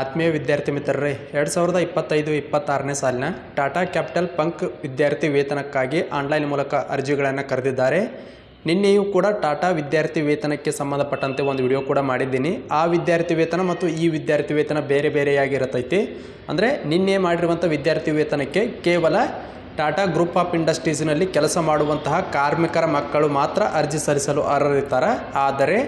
ಆತ್ಮೀಯ ವಿದ್ಯಾರ್ಥಿ ಮಿತ್ರರೇ, ಎರಡು ಸಾವಿರದ ಇಪ್ಪತ್ತೈದು ಇಪ್ಪತ್ತಾರನೇ ಸಾಲಿನ ಟಾಟಾ ಕ್ಯಾಪಿಟಲ್ ಪಂಕ್ ವಿದ್ಯಾರ್ಥಿ ವೇತನಕ್ಕಾಗಿ ಆನ್ಲೈನ್ ಮೂಲಕ ಅರ್ಜಿಗಳನ್ನು ಕರೆದಿದ್ದಾರೆ. ನಿನ್ನೆಯೂ ಕೂಡ ಟಾಟಾ ವಿದ್ಯಾರ್ಥಿ ವೇತನಕ್ಕೆ ಸಂಬಂಧಪಟ್ಟಂತೆ ಒಂದು ವಿಡಿಯೋ ಕೂಡ ಮಾಡಿದ್ದೀನಿ. ಆ ವಿದ್ಯಾರ್ಥಿ ವೇತನ ಮತ್ತು ಈ ವಿದ್ಯಾರ್ಥಿ ವೇತನ ಬೇರೆ ಬೇರೆಯಾಗಿರತೈತಿ. ಅಂದರೆ ನಿನ್ನೆ ಮಾಡಿರುವಂಥ ವಿದ್ಯಾರ್ಥಿ ವೇತನಕ್ಕೆ ಕೇವಲ ಟಾಟಾ ಗ್ರೂಪ್ ಆಫ್ ಇಂಡಸ್ಟ್ರೀಸ್ನಲ್ಲಿ ಕೆಲಸ ಮಾಡುವಂತಹ ಕಾರ್ಮಿಕರ ಮಕ್ಕಳು ಮಾತ್ರ ಅರ್ಜಿ ಸಲ್ಲಿಸಲು ಅರ್ಹರಿರ್ತಾರೆ. ಆದರೆ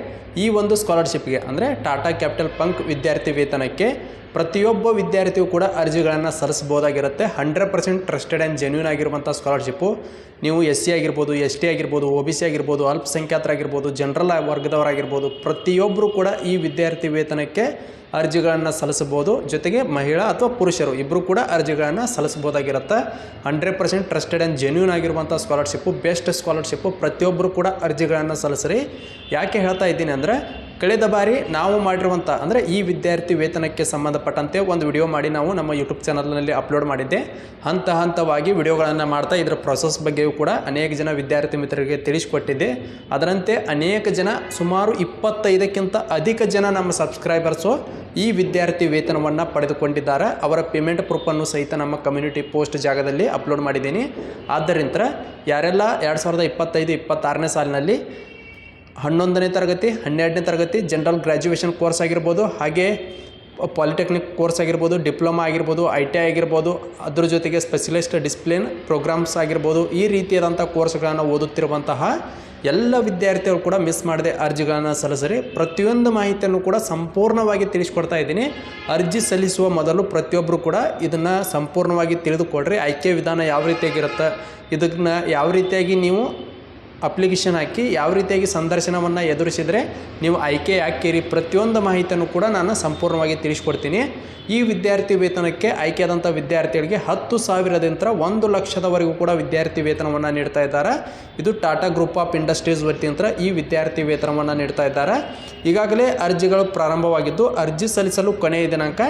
ಈ ಒಂದು ಸ್ಕಾಲರ್ಶಿಪ್ಗೆ ಅಂದರೆ ಟಾಟಾ ಕ್ಯಾಪಿಟಲ್ ಪಂಕ್ ವಿದ್ಯಾರ್ಥಿ ವೇತನಕ್ಕೆ ಪ್ರತಿಯೊಬ್ಬ ವಿದ್ಯಾರ್ಥಿಯು ಕೂಡ ಅರ್ಜಿಗಳನ್ನು ಸಲ್ಲಿಸ್ಬೋದಾಗಿರುತ್ತೆ hundred percent trusted and genuine ಆಗಿರುವಂಥ ಸ್ಕಾಲರ್ಶಿಪ್ಪು. ನೀವು ಎಸ್ ಸಿ ಆಗಿರ್ಬೋದು, ಎಸ್ ಟಿ ಆಗಿರ್ಬೋದು ಒ ಬಿ ಸಿ ಆಗಿರ್ಬೋದು, ಅಲ್ಪಸಂಖ್ಯಾತರಾಗಿರ್ಬೋದು, ಜನರಲ್ ವರ್ಗದವರಾಗಿರ್ಬೋದು ಪ್ರತಿಯೊಬ್ಬರು ಕೂಡ ಈ ವಿದ್ಯಾರ್ಥಿ ವೇತನಕ್ಕೆ ಅರ್ಜಿಗಳನ್ನು ಸಲ್ಲಿಸ್ಬೋದು ಜೊತೆಗೆ ಮಹಿಳಾ ಅಥವಾ ಪುರುಷರು ಇಬ್ಬರು ಕೂಡ ಅರ್ಜಿಗಳನ್ನು ಸಲ್ಲಿಸ್ಬೋದಾಗಿರುತ್ತೆ hundred percent trusted and genuine ಆಗಿರುವಂಥ ಸ್ಕಾಲರ್ಶಿಪ್ಪು, ಬೆಸ್ಟ್ ಸ್ಕಾಲರ್ಶಿಪ್ಪು ಪ್ರತಿಯೊಬ್ಬರು ಕೂಡ ಅರ್ಜಿಗಳನ್ನು ಸಲ್ಲಿಸ್ರಿ. ಯಾಕೆ ಹೇಳ್ತಾ ಇದ್ದೀನಿ ಅಂದರೆ ಕಳೆದ ಬಾರಿ ನಾವು ಮಾಡಿರುವಂಥ ಅಂದರೆ ಈ ವಿದ್ಯಾರ್ಥಿ ವೇತನಕ್ಕೆ ಸಂಬಂಧಪಟ್ಟಂತೆ ಒಂದು ವಿಡಿಯೋ ಮಾಡಿ ನಾವು ನಮ್ಮ ಯೂಟ್ಯೂಬ್ ಚಾನಲ್ನಲ್ಲಿ ಅಪ್ಲೋಡ್ ಮಾಡಿದ್ದೆ. ಹಂತ ಹಂತವಾಗಿ ವಿಡಿಯೋಗಳನ್ನು ಮಾಡ್ತಾ ಇದರ ಪ್ರೊಸೆಸ್ ಬಗ್ಗೆಯೂ ಕೂಡ ಅನೇಕ ಜನ ವಿದ್ಯಾರ್ಥಿ ಮಿತ್ರರಿಗೆ ತಿಳಿಸಿಕೊಟ್ಟಿದ್ದೆ. ಅದರಂತೆ ಅನೇಕ ಜನ ಸುಮಾರು ಇಪ್ಪತ್ತೈದಕ್ಕಿಂತ ಅಧಿಕ ಜನ ನಮ್ಮ ಸಬ್ಸ್ಕ್ರೈಬರ್ಸು ಈ ವಿದ್ಯಾರ್ಥಿ ವೇತನವನ್ನು ಪಡೆದುಕೊಂಡಿದ್ದಾರೆ. ಅವರ ಪೇಮೆಂಟ್ ಪ್ರೂಫನ್ನು ಸಹಿತ ನಮ್ಮ ಕಮ್ಯುನಿಟಿ ಪೋಸ್ಟ್ ಜಾಗದಲ್ಲಿ ಅಪ್ಲೋಡ್ ಮಾಡಿದ್ದೀನಿ. ಆದ್ದರಿಂದ ಯಾರೆಲ್ಲ ಎರಡು ಸಾವಿರದ ಇಪ್ಪತ್ತೈದು, ಇಪ್ಪತ್ತಾರನೇ ಸಾಲಿನಲ್ಲಿ ಹನ್ನೊಂದನೇ ತರಗತಿ, ಹನ್ನೆರಡನೇ ತರಗತಿ ಜನರಲ್ ಗ್ರ್ಯಾಜುಯೇಷನ್ ಕೋರ್ಸ್ ಆಗಿರ್ಬೋದು, ಹಾಗೆ ಪಾಲಿಟೆಕ್ನಿಕ್ ಕೋರ್ಸ್ ಆಗಿರ್ಬೋದು ಡಿಪ್ಲೊಮಾ ಆಗಿರ್ಬೋದು ಐ ಟಿ ಐ ಆಗಿರ್ಬೋದು, ಅದ್ರ ಜೊತೆಗೆ ಸ್ಪೆಷಲಿಸ್ಟ್ ಡಿಸಿಪ್ಲಿನ್ ಪ್ರೋಗ್ರಾಮ್ಸ್ ಆಗಿರ್ಬೋದು, ಈ ರೀತಿಯಾದಂಥ ಕೋರ್ಸ್ಗಳನ್ನು ಓದುತ್ತಿರುವಂತಹ ಎಲ್ಲ ವಿದ್ಯಾರ್ಥಿಗಳು ಕೂಡ ಮಿಸ್ ಮಾಡದೆ ಅರ್ಜಿಗಳನ್ನು ಸಲ್ಲಿಸಿರಿ. ಪ್ರತಿಯೊಂದು ಮಾಹಿತಿಯನ್ನು ಕೂಡ ಸಂಪೂರ್ಣವಾಗಿ ತಿಳಿಸ್ಕೊಡ್ತಾ ಇದ್ದೀನಿ. ಅರ್ಜಿ ಸಲ್ಲಿಸುವ ಮೊದಲು ಪ್ರತಿಯೊಬ್ಬರು ಕೂಡ ಇದನ್ನು ಸಂಪೂರ್ಣವಾಗಿ ತಿಳಿದುಕೊಡ್ರಿ. ಆಯ್ಕೆ ವಿಧಾನ ಯಾವ ರೀತಿಯಾಗಿರುತ್ತೆ, ಇದನ್ನು ಯಾವ ರೀತಿಯಾಗಿ ನೀವು ಅಪ್ಲಿಕೇಶನ್ ಹಾಕಿ ಯಾವ ರೀತಿಯಾಗಿ ಸಂದರ್ಶನವನ್ನು ಎದುರಿಸಿದರೆ ನೀವು ಆಯ್ಕೆ ಹಾಕಿರಿ ಪ್ರತಿಯೊಂದು ಮಾಹಿತಿಯನ್ನು ಕೂಡ ನಾನು ಸಂಪೂರ್ಣವಾಗಿ ತಿಳಿಸ್ಕೊಡ್ತೀನಿ. ಈ ವಿದ್ಯಾರ್ಥಿ ವೇತನಕ್ಕೆ ಆಯ್ಕೆಯಾದಂಥ ವಿದ್ಯಾರ್ಥಿಗಳಿಗೆ ಹತ್ತು ಸಾವಿರದಿಂದ ಒಂದು ಲಕ್ಷದವರೆಗೂ ಕೂಡ ವಿದ್ಯಾರ್ಥಿ ವೇತನವನ್ನು ನೀಡ್ತಾ ಇದ್ದಾರೆ. ಇದು ಟಾಟಾ ಗ್ರೂಪ್ ಆಫ್ ಇಂಡಸ್ಟ್ರೀಸ್ ವತಿಯಿಂದ ಈ ವಿದ್ಯಾರ್ಥಿ ವೇತನವನ್ನು ನೀಡ್ತಾ ಇದ್ದಾರೆ. ಈಗಾಗಲೇ ಅರ್ಜಿಗಳು ಪ್ರಾರಂಭವಾಗಿದ್ದು, ಅರ್ಜಿ ಸಲ್ಲಿಸಲು ಕೊನೆಯ ದಿನಾಂಕ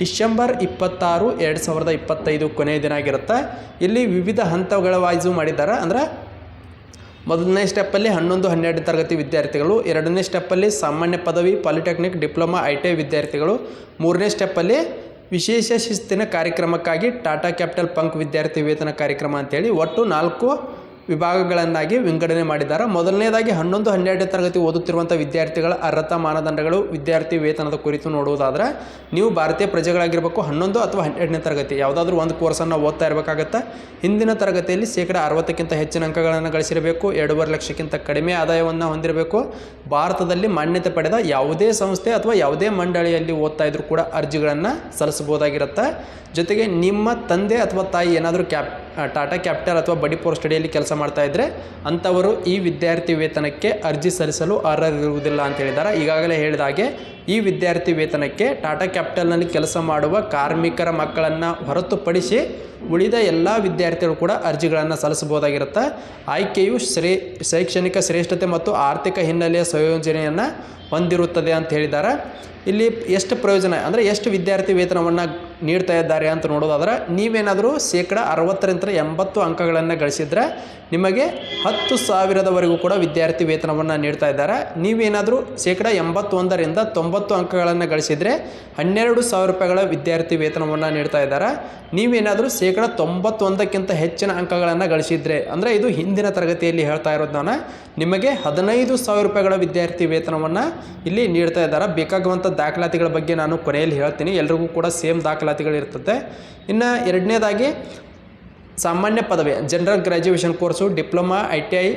ಡಿಸೆಂಬರ್ ಇಪ್ಪತ್ತಾರು, ಎರಡು ಸಾವಿರದ ಇಪ್ಪತ್ತೈದು ಕೊನೆಯ ದಿನ ಆಗಿರುತ್ತೆ. ಇಲ್ಲಿ ವಿವಿಧ ಹಂತಗಳ ವಾಯ್ಸು ಮಾಡಿದ್ದಾರೆ. ಅಂದ್ರೆ ಮೊದಲನೇ ಸ್ಟೆಪ್ಪಲ್ಲಿ ಹನ್ನೊಂದು, ಹನ್ನೆರಡು ತರಗತಿ ವಿದ್ಯಾರ್ಥಿಗಳು, ಎರಡನೇ ಸ್ಟೆಪ್ಪಲ್ಲಿ ಸಾಮಾನ್ಯ ಪದವಿ, polytechnic, diploma, I T I ವಿದ್ಯಾರ್ಥಿಗಳು, ಮೂರನೇ ಸ್ಟೆಪ್ಪಲ್ಲಿ ವಿಶೇಷ ಶಿಸ್ತಿನ ಕಾರ್ಯಕ್ರಮಕ್ಕಾಗಿ ಟಾಟಾ ಕ್ಯಾಪಿಟಲ್ ಪಂಕ್ ವಿದ್ಯಾರ್ಥಿ ವೇತನ ಕಾರ್ಯಕ್ರಮ ಅಂತೇಳಿ ಒಟ್ಟು ನಾಲ್ಕು ವಿಭಾಗಗಳನ್ನಾಗಿ ವಿಂಗಡಣೆ ಮಾಡಿದ್ದಾರೆ. ಮೊದಲನೇದಾಗಿ ಹನ್ನೊಂದು, ಹನ್ನೆರಡನೇ ತರಗತಿ ಓದುತ್ತಿರುವಂಥ ವಿದ್ಯಾರ್ಥಿಗಳ ಅರ್ಹತಾ ಮಾನದಂಡಗಳು ವಿದ್ಯಾರ್ಥಿ ವೇತನದ ಕುರಿತು ನೋಡುವುದಾದರೆ, ನೀವು ಭಾರತೀಯ ಪ್ರಜೆಗಳಾಗಿರಬೇಕು, ಹನ್ನೊಂದು ಅಥವಾ ಹನ್ನೆರಡನೇ ತರಗತಿ, ಯಾವುದಾದ್ರೂ ಒಂದು ಕೋರ್ಸನ್ನು ಓದ್ತಾ ಇರಬೇಕಾಗತ್ತೆ. ಹಿಂದಿನ ತರಗತಿಯಲ್ಲಿ ಶೇಕಡ ಅರವತ್ತಕ್ಕಿಂತ ಹೆಚ್ಚಿನ ಅಂಕಗಳನ್ನು ಗಳಿಸಿರಬೇಕು, ಎರಡೂವರೆ ಲಕ್ಷಕ್ಕಿಂತ ಕಡಿಮೆ ಆದಾಯವನ್ನು ಹೊಂದಿರಬೇಕು. ಭಾರತದಲ್ಲಿ ಮಾನ್ಯತೆ ಪಡೆದ ಯಾವುದೇ ಸಂಸ್ಥೆ ಅಥವಾ ಯಾವುದೇ ಮಂಡಳಿಯಲ್ಲಿ ಓದ್ತಾ ಇದ್ರೂ ಕೂಡ ಅರ್ಜಿಗಳನ್ನು ಸಲ್ಲಿಸಬಹುದಾಗಿರುತ್ತೆ. ಜೊತೆಗೆ ನಿಮ್ಮ ತಂದೆ ಅಥವಾ ತಾಯಿ ಏನಾದರೂ ಕ್ಯಾಪ್ ಟಾಟಾ ಕ್ಯಾಪಿಟಲ್ ಅಥವಾ ಬಡಿಪೋರ್ ಸ್ಟಡಿಯಲ್ಲಿ ಕೆಲಸ ಮಾಡ್ತಾ ಇದ್ದರೆ ಅಂಥವರು ಈ ವಿದ್ಯಾರ್ಥಿ ವೇತನಕ್ಕೆ ಅರ್ಜಿ ಸಲ್ಲಿಸಲು ಅರ್ಹರಿರುವುದಿಲ್ಲ ಅಂತ ಹೇಳಿದ್ದಾರೆ. ಈಗಾಗಲೇ ಹೇಳಿದ ಹಾಗೆ ಈ ವಿದ್ಯಾರ್ಥಿ ವೇತನಕ್ಕೆ ಟಾಟಾ ಕ್ಯಾಪಿಟಲ್ನಲ್ಲಿ ಕೆಲಸ ಮಾಡುವ ಕಾರ್ಮಿಕರ ಮಕ್ಕಳನ್ನು ಹೊರತುಪಡಿಸಿ ಉಳಿದ ಎಲ್ಲ ವಿದ್ಯಾರ್ಥಿಗಳು ಕೂಡ ಅರ್ಜಿಗಳನ್ನು ಸಲ್ಲಿಸಬಹುದಾಗಿರುತ್ತೆ. ಆಯ್ಕೆಯು ಶ್ರೇ, ಶೈಕ್ಷಣಿಕ ಶ್ರೇಷ್ಠತೆ ಮತ್ತು ಆರ್ಥಿಕ ಹಿನ್ನೆಲೆಯ ಸಂಯೋಜನೆಯನ್ನು ಹೊಂದಿರುತ್ತದೆ ಅಂತ ಹೇಳಿದ್ದಾರೆ. ಇಲ್ಲಿ ಎಷ್ಟು ಪ್ರಯೋಜನ, ಅಂದರೆ ಎಷ್ಟು ವಿದ್ಯಾರ್ಥಿ ವೇತನವನ್ನು ನೀಡ್ತಾ ಇದ್ದಾರೆ ಅಂತ ನೋಡೋದಾದ್ರೆ, ನೀವೇನಾದರೂ ಶೇಕಡ ಅರವತ್ತರಿಂದ ಎಂಬತ್ತು ಅಂಕಗಳನ್ನು ಗಳಿಸಿದರೆ ನಿಮಗೆ ಹತ್ತು ಸಾವಿರದವರೆಗೂ ಕೂಡ ವಿದ್ಯಾರ್ಥಿ ವೇತನವನ್ನು ನೀಡ್ತಾ ಇದ್ದಾರೆ. ನೀವೇನಾದರೂ ಶೇಕಡ ಎಂಬತ್ತೊಂದರಿಂದ ತೊಂಬತ್ತು ಅಂಕಗಳನ್ನು ಗಳಿಸಿದರೆ ಹನ್ನೆರಡು ಸಾವಿರ ರೂಪಾಯಿಗಳ ವಿದ್ಯಾರ್ಥಿ ವೇತನವನ್ನು ನೀಡ್ತಾ ಇದ್ದಾರೆ. ನೀವೇನಾದರೂ ಶೇಕಡ ತೊಂಬತ್ತೊಂದಕ್ಕಿಂತ ಹೆಚ್ಚಿನ ಅಂಕಗಳನ್ನು ಗಳಿಸಿದರೆ, ಅಂದರೆ ಇದು ಹಿಂದಿನ ತರಗತಿಯಲ್ಲಿ ಹೇಳ್ತಾ ಇರೋದು ನಾನು, ನಿಮಗೆ ಹದಿನೈದು ಸಾವಿರ ರೂಪಾಯಿಗಳ ವಿದ್ಯಾರ್ಥಿ ವೇತನವನ್ನು ಇಲ್ಲಿ ನೀಡ್ತಾ ಇದ್ದಾರೆ. ಬೇಕಾಗುವಂಥ ದಾಖಲಾತಿಗಳ ಬಗ್ಗೆ ನಾನು ಕೊನೆಯಲ್ಲಿ ಹೇಳ್ತೀನಿ. ಎಲ್ರಿಗೂ ಕೂಡ ಸೇಮ್ ದಾಖಲಾತಿಗಳಿರ್ತದೆ ಇನ್ನು ಎರಡನೇದಾಗಿ, ಸಾಮಾನ್ಯ ಪದವಿ general graduation course diploma I T I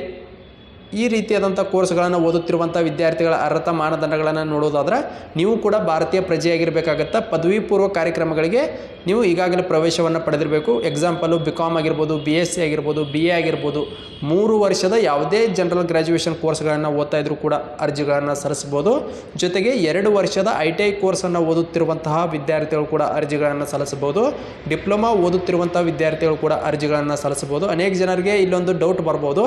ಈ ರೀತಿಯಾದಂಥ ಕೋರ್ಸ್ಗಳನ್ನು ಓದುತ್ತಿರುವಂಥ ವಿದ್ಯಾರ್ಥಿಗಳ ಅರ್ಹತಾ ಮಾನದಂಡಗಳನ್ನು ನೋಡೋದಾದ್ರೆ ನೀವು ಕೂಡ ಭಾರತೀಯ ಪ್ರಜೆಯಾಗಿರಬೇಕಾಗತ್ತೆ ಪದವಿ ಪೂರ್ವ ಕಾರ್ಯಕ್ರಮಗಳಿಗೆ ನೀವು ಈಗಾಗಲೇ ಪ್ರವೇಶವನ್ನು ಪಡೆದಿರಬೇಕು. ಎಕ್ಸಾಂಪಲು ಬಿ ಕಾಮ್ ಆಗಿರ್ಬೋದು ಬಿ ಎಸ್ ಸಿ ಆಗಿರ್ಬೋದು ಬಿ ಎ ಆಗಿರ್ಬೋದು. ಮೂರು ವರ್ಷದ ಯಾವುದೇ ಜನರಲ್ ಗ್ರ್ಯಾಜುಯೇಷನ್ ಕೋರ್ಸ್ಗಳನ್ನು ಓದ್ತಾ ಇದ್ರೂ ಕೂಡ ಅರ್ಜಿಗಳನ್ನು ಸಲ್ಲಿಸ್ಬೋದು ಜೊತೆಗೆ ಎರಡು ವರ್ಷದ ಐ ಟಿ ಐ ಕೋರ್ಸನ್ನು ಓದುತ್ತಿರುವಂತಹ ವಿದ್ಯಾರ್ಥಿಗಳು ಕೂಡ ಅರ್ಜಿಗಳನ್ನು ಸಲ್ಲಿಸಬಹುದು. ಡಿಪ್ಲೊಮಾ ಓದುತ್ತಿರುವಂಥ ವಿದ್ಯಾರ್ಥಿಗಳು ಕೂಡ ಅರ್ಜಿಗಳನ್ನು ಸಲ್ಲಿಸಬಹುದು. ಅನೇಕ ಜನರಿಗೆ ಇಲ್ಲೊಂದು ಡೌಟ್ ಬರ್ಬೋದು.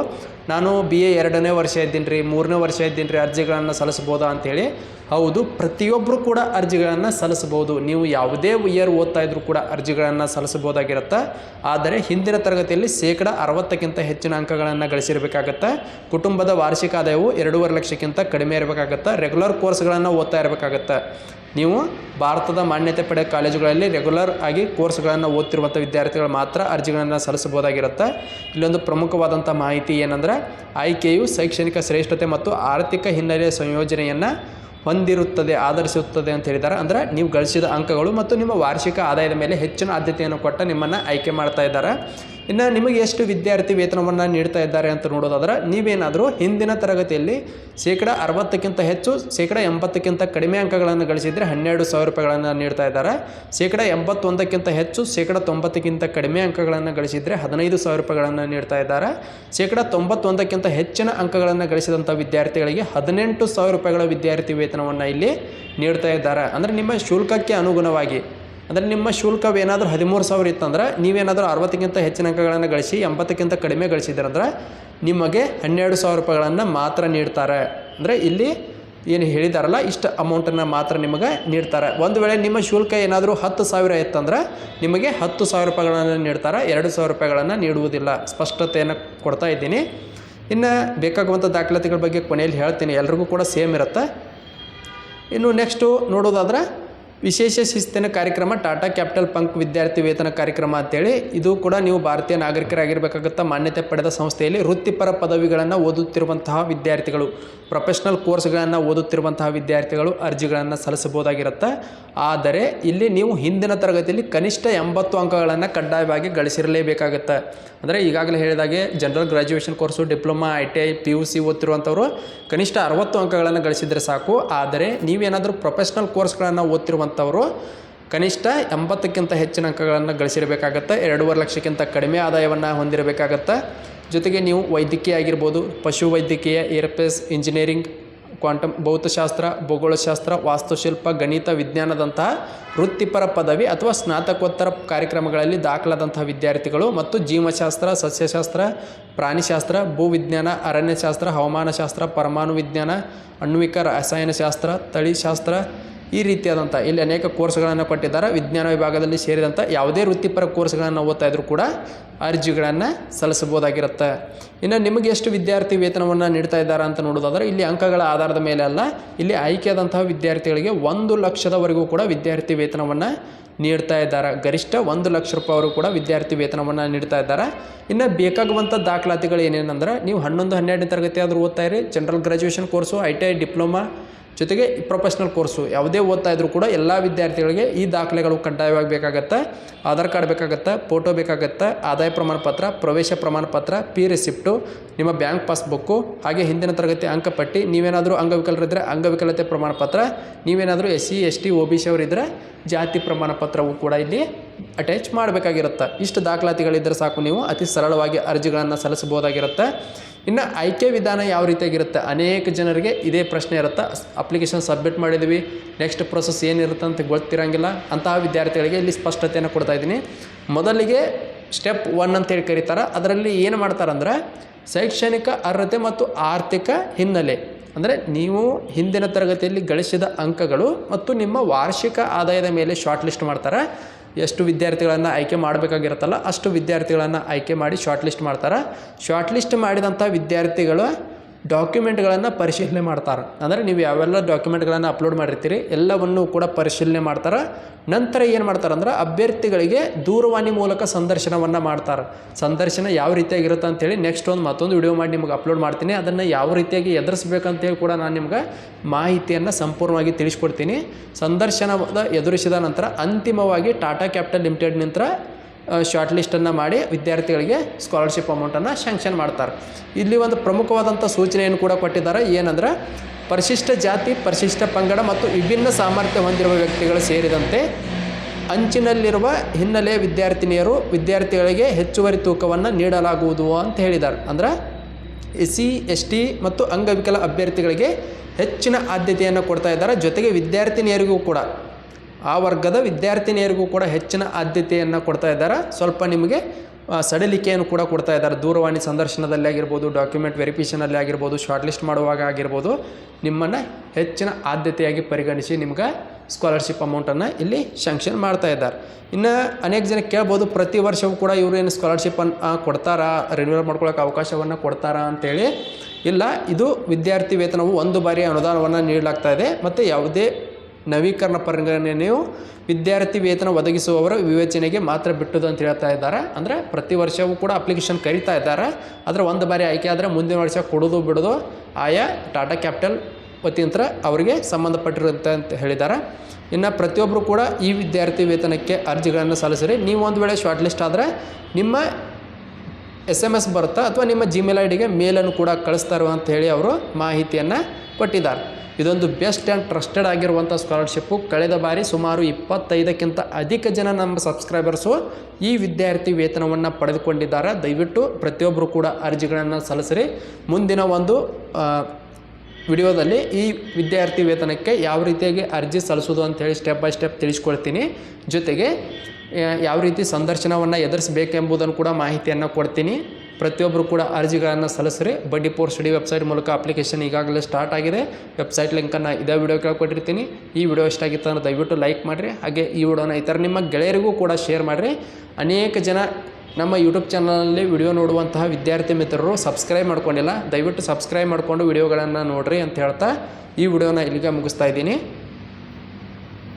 ನಾನು ಬಿ ಎ ಎರಡನೇ ವರ್ಷ ಇದ್ದೀನಿ ರೀ, ಮೂರನೇ ವರ್ಷ ಇದ್ದೀನಿ ರೀ ಅರ್ಜಿಗಳನ್ನು ಸಲ್ಲಿಸ್ಬೋದಾ ಅಂಥೇಳಿ ಹೌದು ಪ್ರತಿಯೊಬ್ಬರು ಕೂಡ ಅರ್ಜಿಗಳನ್ನು ಸಲ್ಲಿಸಬಹುದು. ನೀವು ಯಾವುದೇ ಇಯರ್ ಓದ್ತಾ ಇದ್ರೂ ಕೂಡ ಅರ್ಜಿಗಳನ್ನು ಸಲ್ಲಿಸಬಹುದಾಗಿರುತ್ತೆ. ಆದರೆ ಹಿಂದಿನ ತರಗತಿಯಲ್ಲಿ ಶೇಕಡ ಅರವತ್ತಕ್ಕಿಂತ ಹೆಚ್ಚಿನ ಅಂಕಗಳನ್ನು ಗಳಿಸಿರಬೇಕಾಗತ್ತೆ. ಕುಟುಂಬದ ವಾರ್ಷಿಕ ಆದಾಯವು ಎರಡೂವರೆ ಲಕ್ಷಕ್ಕಿಂತ ಕಡಿಮೆ ಇರಬೇಕಾಗತ್ತೆ. ರೆಗ್ಯುಲರ್ ಕೋರ್ಸ್ಗಳನ್ನು ಓದ್ತಾ ಇರಬೇಕಾಗತ್ತೆ. ನೀವು ಭಾರತದ ಮಾನ್ಯತೆ ಪಡೆದ ಕಾಲೇಜುಗಳಲ್ಲಿ ರೆಗ್ಯುಲರ್ ಆಗಿ ಕೋರ್ಸ್ಗಳನ್ನು ಓದ್ತಿರುವಂಥ ವಿದ್ಯಾರ್ಥಿಗಳು ಮಾತ್ರ ಅರ್ಜಿಗಳನ್ನು ಸಲ್ಲಿಸಬಹುದಾಗಿರುತ್ತೆ. ಇಲ್ಲೊಂದು ಪ್ರಮುಖವಾದಂಥ ಮಾಹಿತಿ ಏನಂದರೆ, ಆಯ್ಕೆಯು ಶೈಕ್ಷಣಿಕ ಶ್ರೇಷ್ಠತೆ ಮತ್ತು ಆರ್ಥಿಕ ಹಿನ್ನೆಲೆಯ ಸಂಯೋಜನೆಯನ್ನು ಹೊಂದಿರುತ್ತದೆ, ಆಧರಿಸುತ್ತದೆ ಅಂತ ಹೇಳಿದ್ದಾರೆ. ಅಂದರೆ ನೀವು ಗಳಿಸಿದ ಅಂಕಗಳು ಮತ್ತು ನಿಮ್ಮ ವಾರ್ಷಿಕ ಆದಾಯದ ಮೇಲೆ ಹೆಚ್ಚಿನ ಆದ್ಯತೆಯನ್ನು ಕೊಟ್ಟ ನಿಮ್ಮನ್ನು ಆಯ್ಕೆ ಮಾಡ್ತಾ ಇದ್ದಾರೆ. ಇನ್ನು ನಿಮಗೆ ಎಷ್ಟು ವಿದ್ಯಾರ್ಥಿ ವೇತನವನ್ನು ನೀಡ್ತಾ ಇದ್ದಾರೆ ಅಂತ ನೋಡೋದಾದ್ರೆ, ನೀವೇನಾದರೂ ಹಿಂದಿನ ತರಗತಿಯಲ್ಲಿ ಶೇಕಡ ಅರವತ್ತಕ್ಕಿಂತ ಹೆಚ್ಚು, ಶೇಕಡ ಎಂಬತ್ತಕ್ಕಿಂತ ಕಡಿಮೆ ಅಂಕಗಳನ್ನು ಗಳಿಸಿದರೆ ಹನ್ನೆರಡು ಸಾವಿರ ರೂಪಾಯಿಗಳನ್ನು ನೀಡ್ತಾ ಇದ್ದಾರೆ. ಶೇಕಡ ಎಂಬತ್ತೊಂದಕ್ಕಿಂತ ಹೆಚ್ಚು, ಶೇಕಡ ತೊಂಬತ್ತಕ್ಕಿಂತ ಕಡಿಮೆ ಅಂಕಗಳನ್ನು ಗಳಿಸಿದರೆ ಹದಿನೈದು ಸಾವಿರ ರೂಪಾಯಿಗಳನ್ನು ನೀಡ್ತಾ ಇದ್ದಾರೆ. ಶೇಕಡ ತೊಂಬತ್ತೊಂದಕ್ಕಿಂತ ಹೆಚ್ಚಿನ ಅಂಕಗಳನ್ನು ಗಳಿಸಿದಂಥ ವಿದ್ಯಾರ್ಥಿಗಳಿಗೆ ಹದಿನೆಂಟು ಸಾವಿರ ರೂಪಾಯಿಗಳ ವಿದ್ಯಾರ್ಥಿ ವೇತನವನ್ನು ಇಲ್ಲಿ ನೀಡ್ತಾ ಇದ್ದಾರೆ. ಅಂದರೆ ನಿಮ್ಮ ಶುಲ್ಕಕ್ಕೆ ಅನುಗುಣವಾಗಿ, ಅಂದರೆ ನಿಮ್ಮ ಶುಲ್ಕವೇನಾದರೂ ಹದಿಮೂರು ಸಾವಿರ ಇತ್ತಂದ್ರೆ ನೀವೇನಾದರೂ ಅರವತ್ತಕ್ಕಿಂತ ಹೆಚ್ಚಿನ ಅಂಕಗಳನ್ನು ಗಳಿಸಿ, ಎಂಬತ್ತಕ್ಕಿಂತ ಕಡಿಮೆ ಗಳಿಸಿದ್ರಂದ್ರೆ ನಿಮಗೆ ಹನ್ನೆರಡು ಸಾವಿರ ರೂಪಾಯಿಗಳನ್ನು ಮಾತ್ರ ನೀಡ್ತಾರೆ. ಅಂದರೆ ಇಲ್ಲಿ ಏನು ಹೇಳಿದಾರಲ್ಲ, ಇಷ್ಟು ಅಮೌಂಟನ್ನು ಮಾತ್ರ ನಿಮಗೆ ನೀಡ್ತಾರೆ. ಒಂದು ವೇಳೆ ನಿಮ್ಮ ಶುಲ್ಕ ಏನಾದರೂ ಹತ್ತು ಸಾವಿರ ಇತ್ತಂದ್ರೆ ನಿಮಗೆ ಹತ್ತು ಸಾವಿರ ರೂಪಾಯಿಗಳನ್ನು ನೀಡ್ತಾರೆ, ಎರಡು ಸಾವಿರ ರೂಪಾಯಿಗಳನ್ನು ನೀಡುವುದಿಲ್ಲ. ಸ್ಪಷ್ಟತೆಯನ್ನು ಕೊಡ್ತಾ ಇದ್ದೀನಿ. ಇನ್ನು ಬೇಕಾಗುವಂಥ ದಾಖಲಾತಿಗಳ ಬಗ್ಗೆ ಕೊನೆಯಲ್ಲಿ ಹೇಳ್ತೀನಿ. ಎಲ್ರಿಗೂ ಕೂಡ ಸೇಮ್ ಇರುತ್ತೆ. ಇನ್ನು ನೆಕ್ಸ್ಟು ನೋಡೋದಾದ್ರೆ ವಿಶೇಷ ಶಿಸ್ತಿನ ಕಾರ್ಯಕ್ರಮ ಟಾಟಾ ಕ್ಯಾಪಿಟಲ್ ಪಂಕ್ ವಿದ್ಯಾರ್ಥಿ ವೇತನ ಕಾರ್ಯಕ್ರಮ ಅಂತೇಳಿ. ಇದು ಕೂಡ ನೀವು ಭಾರತೀಯ ನಾಗರಿಕರಾಗಿರ್ಬೇಕಾಗುತ್ತಾ ಮಾನ್ಯತೆ ಪಡೆದ ಸಂಸ್ಥೆಯಲ್ಲಿ ವೃತ್ತಿಪರ ಪದವಿಗಳನ್ನು ಓದುತ್ತಿರುವಂತಹ ವಿದ್ಯಾರ್ಥಿಗಳು. ಪ್ರೊಫೆಷ್ನಲ್ ಕೋರ್ಸ್ಗಳನ್ನು ಓದುತ್ತಿರುವಂತಹ ವಿದ್ಯಾರ್ಥಿಗಳು ಅರ್ಜಿಗಳನ್ನು ಸಲ್ಲಿಸಬಹುದಾಗಿರುತ್ತೆ. ಆದರೆ ಇಲ್ಲಿ ನೀವು ಹಿಂದಿನ ತರಗತಿಯಲ್ಲಿ ಕನಿಷ್ಠ ಎಂಬತ್ತು ಅಂಕಗಳನ್ನು ಕಡ್ಡಾಯವಾಗಿ ಗಳಿಸಿರಲೇಬೇಕಾಗುತ್ತೆ. ಅಂದರೆ ಈಗಾಗಲೇ ಹೇಳಿದಾಗೆ general graduation course diploma I T I P U C ಓದ್ತಿರುವಂಥವ್ರು ಕನಿಷ್ಠ ಅರವತ್ತು ಅಂಕಗಳನ್ನು ಗಳಿಸಿದರೆ ಸಾಕು. ಆದರೆ ನೀವೇನಾದರೂ ಪ್ರೊಫೆಷ್ನಲ್ ಕೋರ್ಸ್ಗಳನ್ನು ಓದ್ತಿರುವಂಥವರು ಕನಿಷ್ಠ ಎಂಬತ್ತಕ್ಕಿಂತ ಹೆಚ್ಚಿನ ಅಂಕಗಳನ್ನು ಗಳಿಸಿರಬೇಕಾಗತ್ತೆ. ಎರಡೂವರೆ ಲಕ್ಷಕ್ಕಿಂತ ಕಡಿಮೆ ಆದಾಯವನ್ನು ಹೊಂದಿರಬೇಕಾಗತ್ತೆ. ಜೊತೆಗೆ ನೀವು ವೈದ್ಯಕೀಯ ಆಗಿರ್ಬೋದು ಪಶು ವೈದ್ಯಕೀಯ ಏರ್ಪೇಸ್ ಇಂಜಿನಿಯರಿಂಗ್ ಕ್ವಾಂಟಮ್ ಭೌತಶಾಸ್ತ್ರ, ಭೂಗೋಳಶಾಸ್ತ್ರ, ವಾಸ್ತುಶಿಲ್ಪ, ಗಣಿತ, ವಿಜ್ಞಾನದಂತಹ ವೃತ್ತಿಪರ ಪದವಿ ಅಥವಾ ಸ್ನಾತಕೋತ್ತರ ಕಾರ್ಯಕ್ರಮಗಳಲ್ಲಿ ದಾಖಲಾದಂತಹ ವಿದ್ಯಾರ್ಥಿಗಳು ಮತ್ತು ಜೀವಶಾಸ್ತ್ರ, ಸಸ್ಯಶಾಸ್ತ್ರ, ಪ್ರಾಣಿಶಾಸ್ತ್ರ, ಭೂವಿಜ್ಞಾನ, ಅರಣ್ಯಶಾಸ್ತ್ರ, ಹವಾಮಾನಶಾಸ್ತ್ರ, ಪರಮಾಣು ವಿಜ್ಞಾನ, ಅಣ್ವಿಕ ರಸಾಯನಶಾಸ್ತ್ರ, ತಳಿಶಾಸ್ತ್ರ ಈ ರೀತಿಯಾದಂಥ ಇಲ್ಲಿ ಅನೇಕ ಕೋರ್ಸ್ಗಳನ್ನು ಕೊಟ್ಟಿದ್ದಾರೆ. ವಿಜ್ಞಾನ ವಿಭಾಗದಲ್ಲಿ ಸೇರಿದಂಥ ಯಾವುದೇ ವೃತ್ತಿಪರ ಕೋರ್ಸ್ಗಳನ್ನು ಓದ್ತಾ ಇದ್ರೂ ಕೂಡ ಅರ್ಜಿಗಳನ್ನು ಸಲ್ಲಿಸಬಹುದಾಗಿರುತ್ತೆ. ಇನ್ನು ನಿಮಗೆ ಎಷ್ಟು ವಿದ್ಯಾರ್ಥಿ ವೇತನವನ್ನು ನೀಡ್ತಾ ಇದ್ದಾರೆ ಅಂತ ನೋಡೋದಾದ್ರೆ ಇಲ್ಲಿ ಅಂಕಗಳ ಆಧಾರದ ಮೇಲೆ ಅಲ್ಲ, ಇಲ್ಲಿ ಆಯ್ಕೆಯಾದಂತಹ ವಿದ್ಯಾರ್ಥಿಗಳಿಗೆ ಒಂದು ಲಕ್ಷದವರೆಗೂ ಕೂಡ ವಿದ್ಯಾರ್ಥಿ ವೇತನವನ್ನು ನೀಡ್ತಾ ಇದ್ದಾರೆ. ಗರಿಷ್ಠ ಒಂದು ಲಕ್ಷ ರೂಪಾಯಿ ಅವರು ಕೂಡ ವಿದ್ಯಾರ್ಥಿ ವೇತನವನ್ನು ನೀಡ್ತಾ ಇದ್ದಾರೆ. ಇನ್ನು ಬೇಕಾಗುವಂಥ ದಾಖಲಾತಿಗಳು ಏನೇನಂದ್ರೆ, ನೀವು ಹನ್ನೊಂದು ಹನ್ನೆರಡನೇ ತರಗತಿ ಆದರೂ ಓದ್ತಾ ಇರಿ, general graduation course, I T I diploma ಜೊತೆಗೆ ಪ್ರೊಫೆಷ್ನಲ್ ಕೋರ್ಸು ಯಾವುದೇ ಓದ್ತಾ ಇದ್ದರೂ ಕೂಡ ಎಲ್ಲ ವಿದ್ಯಾರ್ಥಿಗಳಿಗೆ ಈ ದಾಖಲೆಗಳು ಕಡ್ಡಾಯವಾಗಿ ಬೇಕಾಗತ್ತೆ. ಆಧಾರ್ ಕಾರ್ಡ್ ಬೇಕಾಗತ್ತೆ ಫೋಟೋ ಬೇಕಾಗತ್ತೆ, ಆದಾಯ ಪ್ರಮಾಣ ಪತ್ರ, ಪ್ರವೇಶ ಪ್ರಮಾಣ ಪತ್ರ ಪಿ ರಿಸಿಪ್ಟು ನಿಮ್ಮ ಬ್ಯಾಂಕ್ ಪಾಸ್ಬುಕ್ಕು ಹಾಗೆ ಹಿಂದಿನ ತರಗತಿ ಅಂಕಪಟ್ಟಿ ನೀವೇನಾದರೂ ಅಂಗವಿಕಲರಿದ್ದರೆ ಅಂಗವಿಕಲತೆ ಪ್ರಮಾಣ ಪತ್ರ, ನೀವೇನಾದರೂ S C S T O B C ಅವರಿದ್ದರೆ ಜಾತಿ ಪ್ರಮಾಣ ಪತ್ರವು ಕೂಡ ಇಲ್ಲಿ ಅಟ್ಯಾಚ್ ಮಾಡಬೇಕಾಗಿರುತ್ತೆ. ಇಷ್ಟು ದಾಖಲಾತಿಗಳಿದ್ದರೆ ಸಾಕು ನೀವು, ಅತಿ ಸರಳವಾಗಿ ಅರ್ಜಿಗಳನ್ನು ಸಲ್ಲಿಸಬಹುದಾಗಿರುತ್ತೆ. ಇನ್ನು ಆಯ್ಕೆ ವಿಧಾನ ಯಾವ ರೀತಿಯಾಗಿರುತ್ತೆ? ಅನೇಕ ಜನರಿಗೆ ಇದೇ ಪ್ರಶ್ನೆ ಇರುತ್ತೆ. ಅಪ್ಲಿಕೇಶನ್ ಸಬ್ಮಿಟ್ ಮಾಡಿದ್ವಿ, ನೆಕ್ಸ್ಟ್ ಪ್ರೊಸೆಸ್ ಏನಿರುತ್ತೆ ಅಂತ ಗೊತ್ತಿರಂಗಿಲ್ಲ. ಅಂತಹ ವಿದ್ಯಾರ್ಥಿಗಳಿಗೆ ಇಲ್ಲಿ ಸ್ಪಷ್ಟತೆಯನ್ನು ಕೊಡ್ತಾ ಇದ್ದೀನಿ. ಮೊದಲಿಗೆ ಸ್ಟೆಪ್ ಒನ್ ಅಂತೇಳಿ ಕರೀತಾರೆ. ಅದರಲ್ಲಿ ಏನು ಮಾಡ್ತಾರಂದ್ರೆ, ಶೈಕ್ಷಣಿಕ ಅರ್ಹತೆ ಮತ್ತು ಆರ್ಥಿಕ ಹಿನ್ನೆಲೆ. ಅಂದರೆ ನೀವು ಹಿಂದಿನ ತರಗತಿಯಲ್ಲಿ ಗಳಿಸಿದ ಅಂಕಗಳು ಮತ್ತು ನಿಮ್ಮ ವಾರ್ಷಿಕ ಆದಾಯದ ಮೇಲೆ ಶಾರ್ಟ್ ಲಿಸ್ಟ್ ಮಾಡ್ತಾರೆ. ಎಷ್ಟು ವಿದ್ಯಾರ್ಥಿಗಳನ್ನು ಆಯ್ಕೆ ಮಾಡಬೇಕಾಗಿರುತ್ತಲ್ಲ ಅಷ್ಟು ವಿದ್ಯಾರ್ಥಿಗಳನ್ನು ಆಯ್ಕೆ ಮಾಡಿ ಶಾರ್ಟ್ ಲಿಸ್ಟ್ ಮಾಡ್ತಾರೆ. ಶಾರ್ಟ್ ಲಿಸ್ಟ್ ಮಾಡಿದಂಥ ವಿದ್ಯಾರ್ಥಿಗಳು ಡಾಕ್ಯುಮೆಂಟ್ಗಳನ್ನು ಪರಿಶೀಲನೆ ಮಾಡ್ತಾರೆ. ಅಂದರೆ ನೀವು ಯಾವೆಲ್ಲ ಡಾಕ್ಯುಮೆಂಟ್ಗಳನ್ನು ಅಪ್ಲೋಡ್ ಮಾಡಿರ್ತೀರಿ, ಎಲ್ಲವನ್ನು ಕೂಡ ಪರಿಶೀಲನೆ ಮಾಡ್ತಾರೆ. ನಂತರ ಏನು ಮಾಡ್ತಾರೆ ಅಂದ್ರೆ ಅಭ್ಯರ್ಥಿಗಳಿಗೆ ದೂರವಾಣಿ ಮೂಲಕ ಸಂದರ್ಶನವನ್ನು ಮಾಡ್ತಾರೆ. ಸಂದರ್ಶನ ಯಾವ ರೀತಿಯಾಗಿರುತ್ತೆ ಅಂತೇಳಿ ನೆಕ್ಸ್ಟ್ ಒಂದು ಮತ್ತೊಂದು ವಿಡಿಯೋ ಮಾಡಿ ನಿಮ್ಗೆ ಅಪ್ಲೋಡ್ ಮಾಡ್ತೀನಿ. ಅದನ್ನು ಯಾವ ರೀತಿಯಾಗಿ ಎದುರಿಸ್ಬೇಕಂತೇಳಿ ಕೂಡ ನಾನು ನಿಮ್ಗೆ ಮಾಹಿತಿಯನ್ನು ಸಂಪೂರ್ಣವಾಗಿ ತಿಳಿಸ್ಕೊಡ್ತೀನಿ. ಸಂದರ್ಶನದ ಎದುರಿಸಿದ ನಂತರ ಅಂತಿಮವಾಗಿ ಟಾಟಾ ಕ್ಯಾಪಿಟಲ್ ಲಿಮಿಟೆಡ್ ನಂತರ ಶಾರ್ಟ್ ಲಿಸ್ಟನ್ನು ಮಾಡಿ ವಿದ್ಯಾರ್ಥಿಗಳಿಗೆ ಸ್ಕಾಲರ್ಶಿಪ್ ಅಮೌಂಟನ್ನು ಶ್ಯಾಂಕ್ಷನ್ ಮಾಡ್ತಾರೆ. ಇಲ್ಲಿ ಒಂದು ಪ್ರಮುಖವಾದಂಥ ಸೂಚನೆಯನ್ನು ಕೂಡ ಕೊಟ್ಟಿದ್ದಾರೆ. ಏನಂದ್ರೆ, ಪರಿಶಿಷ್ಟ ಜಾತಿ, ಪರಿಶಿಷ್ಟ ಪಂಗಡ ಮತ್ತು ವಿಭಿನ್ನ ಸಾಮರ್ಥ್ಯ ಹೊಂದಿರುವ ವ್ಯಕ್ತಿಗಳು ಸೇರಿದಂತೆ ಅಂಚಿನಲ್ಲಿರುವ ಹಿನ್ನೆಲೆ ವಿದ್ಯಾರ್ಥಿನಿಯರು ವಿದ್ಯಾರ್ಥಿಗಳಿಗೆ ಹೆಚ್ಚುವರಿ ತೂಕವನ್ನು ನೀಡಲಾಗುವುದು ಅಂತ ಹೇಳಿದ್ದಾರೆ. ಅಂದ್ರೆ ಎಸ್ ಸಿ ಎಸ್ ಟಿ ಮತ್ತು ಅಂಗವಿಕಲ ಅಭ್ಯರ್ಥಿಗಳಿಗೆ ಹೆಚ್ಚಿನ ಆದ್ಯತೆಯನ್ನು ಕೊಡ್ತಾ ಇದ್ದಾರೆ. ಜೊತೆಗೆ ವಿದ್ಯಾರ್ಥಿನಿಯರಿಗೂ ಕೂಡ. ಆ ವರ್ಗದ ವಿದ್ಯಾರ್ಥಿನಿಯರಿಗೂ ಕೂಡ ಹೆಚ್ಚಿನ ಆದ್ಯತೆಯನ್ನು ಕೊಡ್ತಾ ಇದ್ದಾರೆ. ಸ್ವಲ್ಪ ನಿಮಗೆ ಸಡಿಲಿಕೆಯನ್ನು ಕೂಡ ಕೊಡ್ತಾ ಇದ್ದಾರೆ. ದೂರವಾಣಿ ಸಂದರ್ಶನದಲ್ಲಿ ಆಗಿರ್ಬೋದು ಡಾಕ್ಯುಮೆಂಟ್ ವೆರಿಫಿಕೇಷನಲ್ಲಿ ಆಗಿರ್ಬೋದು ಶಾರ್ಟ್ ಲಿಸ್ಟ್ ಮಾಡುವಾಗ ಆಗಿರ್ಬೋದು, ನಿಮ್ಮನ್ನು ಹೆಚ್ಚಿನ ಆದ್ಯತೆಯಾಗಿ ಪರಿಗಣಿಸಿ ನಿಮ್ಗೆ ಸ್ಕಾಲರ್ಶಿಪ್ ಅಮೌಂಟನ್ನು ಇಲ್ಲಿ ಶಾಂಕ್ಷನ್ ಮಾಡ್ತಾ ಇದ್ದಾರೆ. ಇನ್ನು ಅನೇಕ ಜನ ಕೇಳ್ಬೋದು, ಪ್ರತಿ ವರ್ಷವೂ ಕೂಡ ಇವರೇನು ಸ್ಕಾಲರ್ಶಿಪ್ಪನ್ನು ಕೊಡ್ತಾರಾ ರಿನ್ಯೂವಲ್ ಮಾಡ್ಕೊಳ್ಳೋಕೆ ಅವಕಾಶವನ್ನು ಕೊಡ್ತಾರಾ ಅಂತೇಳಿ ಇಲ್ಲ. ಇದು ವಿದ್ಯಾರ್ಥಿ ವೇತನವು ಒಂದು ಬಾರಿ ಅನುದಾನವನ್ನು ನೀಡಲಾಗ್ತಾ ಇದೆ. ಮತ್ತು ಯಾವುದೇ ನವೀಕರಣ ಪರಿಗಣನೆಯು ವಿದ್ಯಾರ್ಥಿ ವೇತನ ಒದಗಿಸುವವರ ವಿವೇಚನೆಗೆ ಮಾತ್ರ ಬಿಟ್ಟದು ಅಂತ ಹೇಳ್ತಾ ಇದ್ದಾರೆ. ಅಂದರೆ ಪ್ರತಿ ವರ್ಷವೂ ಕೂಡ ಅಪ್ಲಿಕೇಶನ್ ಕರಿತಾ ಇದ್ದಾರೆ. ಆದರೆ ಒಂದು ಬಾರಿ ಆಯ್ಕೆ ಆದರೆ ಮುಂದಿನ ವರ್ಷ ಕೊಡೋದು ಬಿಡೋದು ಆಯಾ ಟಾಟಾ ಕ್ಯಾಪಿಟಲ್ ವತಿಯಂತ್ರ ಅವರಿಗೆ ಸಂಬಂಧಪಟ್ಟಿರುತ್ತೆ ಅಂತ ಹೇಳಿದ್ದಾರೆ. ಇನ್ನು ಪ್ರತಿಯೊಬ್ಬರು ಕೂಡ ಈ ವಿದ್ಯಾರ್ಥಿ ವೇತನಕ್ಕೆ ಅರ್ಜಿಗಳನ್ನು ಸಲ್ಲಿಸಿರಿ ನೀವು ಒಂದು ವೇಳೆ ಶಾರ್ಟ್ ಲಿಸ್ಟ್ ಆದರೆ ನಿಮ್ಮ ಎಸ್ ಎಂ ಎಸ್ ಬರುತ್ತಾ ಅಥವಾ ನಿಮ್ಮ ಜಿಮೇಲ್ ಐ ಡಿಗೆ ಮೇಲನ್ನು ಕೂಡ ಕಳಿಸ್ತಾರೆ ಅಂತ ಹೇಳಿ ಅವರು ಮಾಹಿತಿಯನ್ನು ಕೊಟ್ಟಿದ್ದಾರೆ. ಇದೊಂದು ಬೆಸ್ಟ್ ಆ್ಯಂಡ್ ಟ್ರಸ್ಟೆಡ್ ಆಗಿರುವಂಥ ಸ್ಕಾಲರ್ಶಿಪ್ಪು. ಕಳೆದ ಬಾರಿ ಸುಮಾರು ಇಪ್ಪತ್ತೈದಕ್ಕಿಂತ ಅಧಿಕ ಜನ ನಮ್ಮ ಸಬ್ಸ್ಕ್ರೈಬರ್ಸು ಈ ವಿದ್ಯಾರ್ಥಿ ವೇತನವನ್ನು ಪಡೆದುಕೊಂಡಿದ್ದಾರೆ. ದಯವಿಟ್ಟು ಪ್ರತಿಯೊಬ್ಬರು ಕೂಡ ಅರ್ಜಿಗಳನ್ನು ಸಲ್ಲಿಸಿರಿ. ಮುಂದಿನ ಒಂದು ವಿಡಿಯೋದಲ್ಲಿ ಈ ವಿದ್ಯಾರ್ಥಿ ವೇತನಕ್ಕೆ ಯಾವ ರೀತಿಯಾಗಿ ಅರ್ಜಿ ಸಲ್ಲಿಸೋದು ಅಂತೇಳಿ ಸ್ಟೆಪ್ ಬೈ ಸ್ಟೆಪ್ ತಿಳಿಸ್ಕೊಡ್ತೀನಿ. ಜೊತೆಗೆ ಯಾವ ರೀತಿ ಸಂದರ್ಶನವನ್ನು ಎದುರಿಸಬೇಕೆಂಬುದನ್ನು ಕೂಡ ಮಾಹಿತಿಯನ್ನು ಕೊಡ್ತೀನಿ. ಪ್ರತಿಯೊಬ್ಬರು ಕೂಡ ಅರ್ಜಿಗಳನ್ನು ಸಲ್ಲಿಸ್ರಿ. ಬಡ್ಡಿ ಪೋರ್ ಸ್ಟಡಿ ವೆಬ್ಸೈಟ್ ಮೂಲಕ ಅಪ್ಲಿಕೇಶನ್ ಈಗಾಗಲೇ ಸ್ಟಾರ್ಟ್ ಆಗಿದೆ. ವೆಬ್ಸೈಟ್ ಲಿಂಕನ್ನು ಇದೇ ವಿಡಿಯೋ ಕೆಳಗೆ ಈ ವಿಡಿಯೋ ಇಷ್ಟ ಆಗಿತ್ತು ಅಂದರೆ ದಯವಿಟ್ಟು ಲೈಕ್ ಮಾಡಿರಿ. ಹಾಗೆ ಈ ವಿಡಿಯೋನ ಇತರ ನಿಮ್ಮ ಗೆಳೆಯರಿಗೂ ಕೂಡ ಶೇರ್ ಮಾಡಿರಿ. ಅನೇಕ ಜನ ನಮ್ಮ ಯೂಟ್ಯೂಬ್ ಚಾನಲಲ್ಲಿ ವಿಡಿಯೋ ನೋಡುವಂತಹ ವಿದ್ಯಾರ್ಥಿ ಮಿತ್ರರು ಸಬ್ಸ್ಕ್ರೈಬ್ ಮಾಡ್ಕೊಂಡಿಲ್ಲ. ದಯವಿಟ್ಟು ಸಬ್ಸ್ಕ್ರೈಬ್ ಮಾಡಿಕೊಂಡು ವಿಡಿಯೋಗಳನ್ನು ನೋಡಿರಿ ಅಂತ ಹೇಳ್ತಾ ಈ ವಿಡಿಯೋನ ಇಲ್ಲಿಗೆ ಮುಗಿಸ್ತಾ ಇದ್ದೀನಿ.